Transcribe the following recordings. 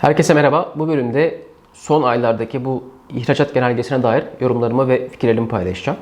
Herkese merhaba. Bu bölümde son aylardaki bu ihracat genelgesine dair yorumlarımı ve fikirlerimi paylaşacağım.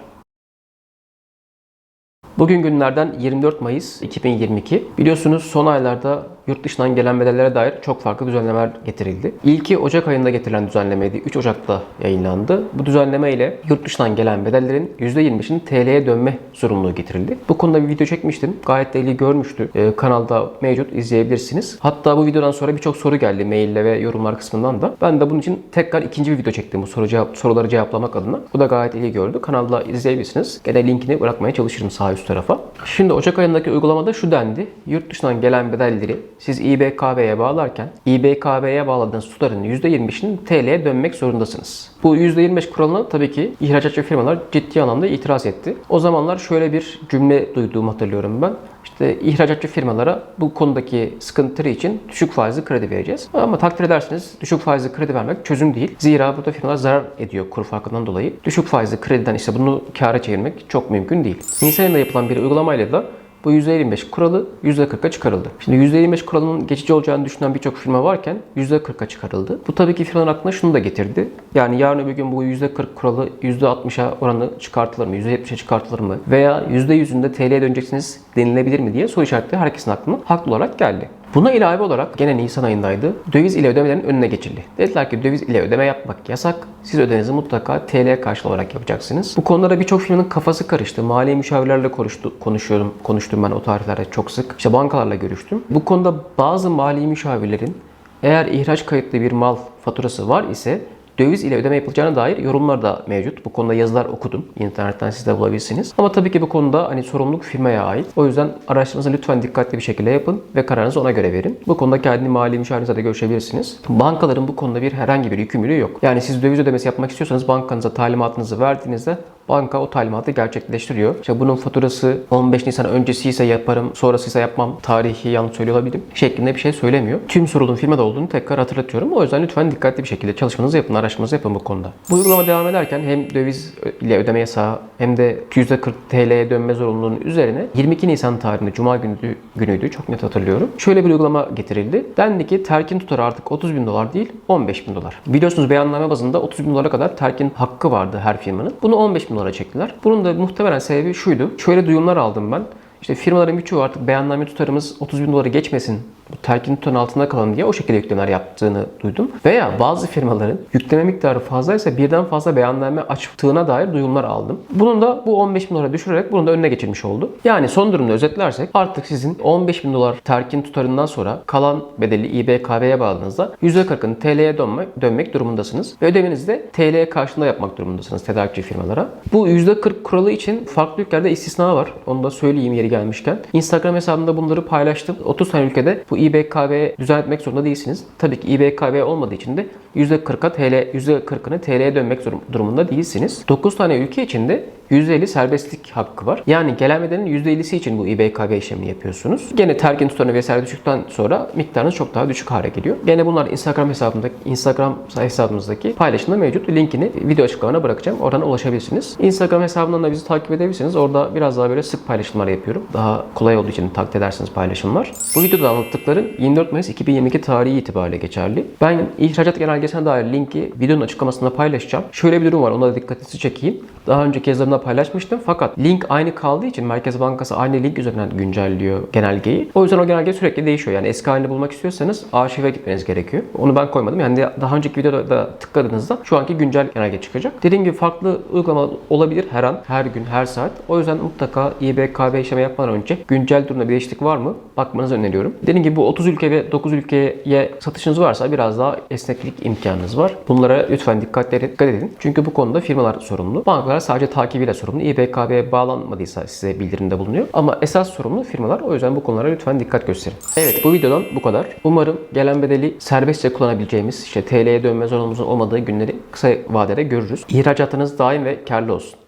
Bugün günlerden 24 Mayıs 2022. Biliyorsunuz son aylarda yurt dışından gelen bedellere dair çok farklı düzenlemeler getirildi. İlki Ocak ayında getirilen düzenlemeydi. 3 Ocak'ta yayınlandı. Bu düzenleme ile yurt dışından gelen bedellerin %25'inin TL'ye dönme zorunluluğu getirildi. Bu konuda bir video çekmiştim. Gayet de ilgi görmüştü. Ee, kanalda mevcut izleyebilirsiniz. Hatta bu videodan sonra birçok soru geldi maille ve yorumlar kısmından da. Ben de bunun için tekrar ikinci bir video çektim bu soru cevap, soruları cevaplamak adına. Bu da gayet ilgi gördü. Kanalda izleyebilirsiniz. Gene linkini bırakmaya çalışırım sağ üst tarafa. Şimdi Ocak ayındaki uygulamada şu dendi. Yurt dışından gelen bedelleri siz İBKB'ye bağlarken İBKB'ye bağladığınız tutarın %25'inin TL'ye dönmek zorundasınız. Bu %25 kuralına tabii ki ihracatçı firmalar ciddi anlamda itiraz etti. O zamanlar şöyle bir cümle duyduğumu hatırlıyorum ben. İşte ihracatçı firmalara bu konudaki sıkıntıları için düşük faizli kredi vereceğiz. Ama takdir edersiniz düşük faizli kredi vermek çözüm değil. Zira burada firmalar zarar ediyor kur farkından dolayı. Düşük faizli krediden işte bunu kâra çevirmek çok mümkün değil. Nisan ayında yapılan bir uygulamayla da bu %25 kuralı %40'a çıkarıldı. Şimdi %25 kuralının geçici olacağını düşünen birçok firma varken %40'a çıkarıldı. Bu tabii ki firmaların aklına şunu da getirdi. Yani yarın öbür gün bu %40 kuralı %60'a oranı çıkartılır mı? %70'e çıkartılır mı? Veya %100'ünde TL'ye döneceksiniz denilebilir mi diye soru işaretleri herkesin aklına haklı olarak geldi. Buna ilave olarak gene Nisan ayındaydı. Döviz ile ödemelerin önüne geçildi. Dediler ki döviz ile ödeme yapmak yasak. Siz ödemenizi mutlaka TL karşılığı olarak yapacaksınız. Bu konulara birçok firmanın kafası karıştı. Mali müşavirlerle konuştu, konuşuyorum. Konuştum ben o tarihlerde çok sık. İşte bankalarla görüştüm. Bu konuda bazı mali müşavirlerin eğer ihraç kayıtlı bir mal faturası var ise döviz ile ödeme yapılacağına dair yorumlar da mevcut. Bu konuda yazılar okudum. İnternetten siz de bulabilirsiniz. Ama tabii ki bu konuda hani sorumluluk firmaya ait. O yüzden araştırmanızı lütfen dikkatli bir şekilde yapın ve kararınızı ona göre verin. Bu konuda kendi mali müşavirinizle de görüşebilirsiniz. Bankaların bu konuda bir herhangi bir yükümlülüğü yok. Yani siz döviz ödemesi yapmak istiyorsanız bankanıza talimatınızı verdiğinizde banka o talimatı gerçekleştiriyor. İşte bunun faturası 15 Nisan öncesi ise yaparım, sonrası ise yapmam, tarihi yanlış söylüyor olabilirim şeklinde bir şey söylemiyor. Tüm sorunun firmada olduğunu tekrar hatırlatıyorum. O yüzden lütfen dikkatli bir şekilde çalışmanızı yapın, araştırmanızı yapın bu konuda. Bu uygulama devam ederken hem döviz ile ödeme yasağı hem de %40 TL'ye dönme zorunluluğunun üzerine 22 Nisan tarihinde Cuma günü, günüydü çok net hatırlıyorum. Şöyle bir uygulama getirildi. Dendi ki terkin tutarı artık 30 bin dolar değil 15 bin dolar. Biliyorsunuz beyanname bazında 30 bin dolara kadar terkin hakkı vardı her firmanın. Bunu 15 bin dolara çektiler. Bunun da muhtemelen sebebi şuydu. Şöyle duyumlar aldım ben. İşte firmaların birçoğu artık beyanname tutarımız 30 bin doları geçmesin, terkin tutarın altında kalın diye o şekilde yüklemeler yaptığını duydum. Veya bazı firmaların yükleme miktarı fazlaysa birden fazla beyanname açtığına dair duyumlar aldım. Bunun da bu 15 bin dolara düşürerek bunun da önüne geçilmiş oldu. Yani son durumda özetlersek artık sizin 15 bin dolar terkin tutarından sonra kalan bedeli İBKB'ye bağladığınızda %40'ını TL'ye dönmek, dönmek durumundasınız. Ve ödemenizi de TL karşılığında yapmak durumundasınız tedarikçi firmalara. Bu %40 kuralı için farklı ülkelerde istisna var. Onu da söyleyeyim yeri gelmişken. Instagram hesabımda bunları paylaştım. 30 tane ülkede bu İBKB düzenletmek zorunda değilsiniz. Tabii ki İBKB olmadığı için de %40'a TL, %40'ını TL'ye dönmek durumunda değilsiniz. 9 tane ülke içinde %50 serbestlik hakkı var. Yani gelen bedenin %50'si için bu İBKB işlemini yapıyorsunuz. Gene terkin tutarını vesaire düşükten sonra miktarınız çok daha düşük hale geliyor. Gene bunlar Instagram hesabımdaki Instagram hesabımızdaki paylaşımda mevcut. Linkini video açıklamana bırakacağım. Oradan ulaşabilirsiniz. Instagram hesabından da bizi takip edebilirsiniz. Orada biraz daha böyle sık paylaşımlar yapıyorum. Daha kolay olduğu için takip edersiniz paylaşımlar. Bu videoda anlattıklarım 24 Mayıs 2022 tarihi itibariyle geçerli. Ben ihracat genelgesine dair linki videonun açıklamasında paylaşacağım. Şöyle bir durum var. Ona da dikkatinizi çekeyim. Daha önceki yazılarımda paylaşmıştım. Fakat link aynı kaldığı için Merkez Bankası aynı link üzerinden güncelliyor genelgeyi. O yüzden o genelge sürekli değişiyor. Yani eski halini bulmak istiyorsanız arşive gitmeniz gerekiyor. Onu ben koymadım. Yani daha önceki videoda da tıkladığınızda şu anki güncel genelge çıkacak. Dediğim gibi farklı uygulama olabilir her an, her gün, her saat. O yüzden mutlaka İBKB işlemi yapmadan önce güncel durumda bir değişiklik var mı? Bakmanızı öneriyorum. Dediğim gibi bu 30 ülke ve 9 ülkeye satışınız varsa biraz daha esneklik imkanınız var. Bunlara lütfen dikkat edin. Çünkü bu konuda firmalar sorumlu. Bankalar sadece takibiyle sorumlu. İBKB'ye bağlanmadıysa size bildirimde bulunuyor. Ama esas sorumlu firmalar. O yüzden bu konulara lütfen dikkat gösterin. Evet bu videodan bu kadar. Umarım gelen bedeli serbestçe kullanabileceğimiz, işte TL'ye dönme zorunluluğumuzun olmadığı günleri kısa vadede görürüz. İhracatınız daim ve karlı olsun.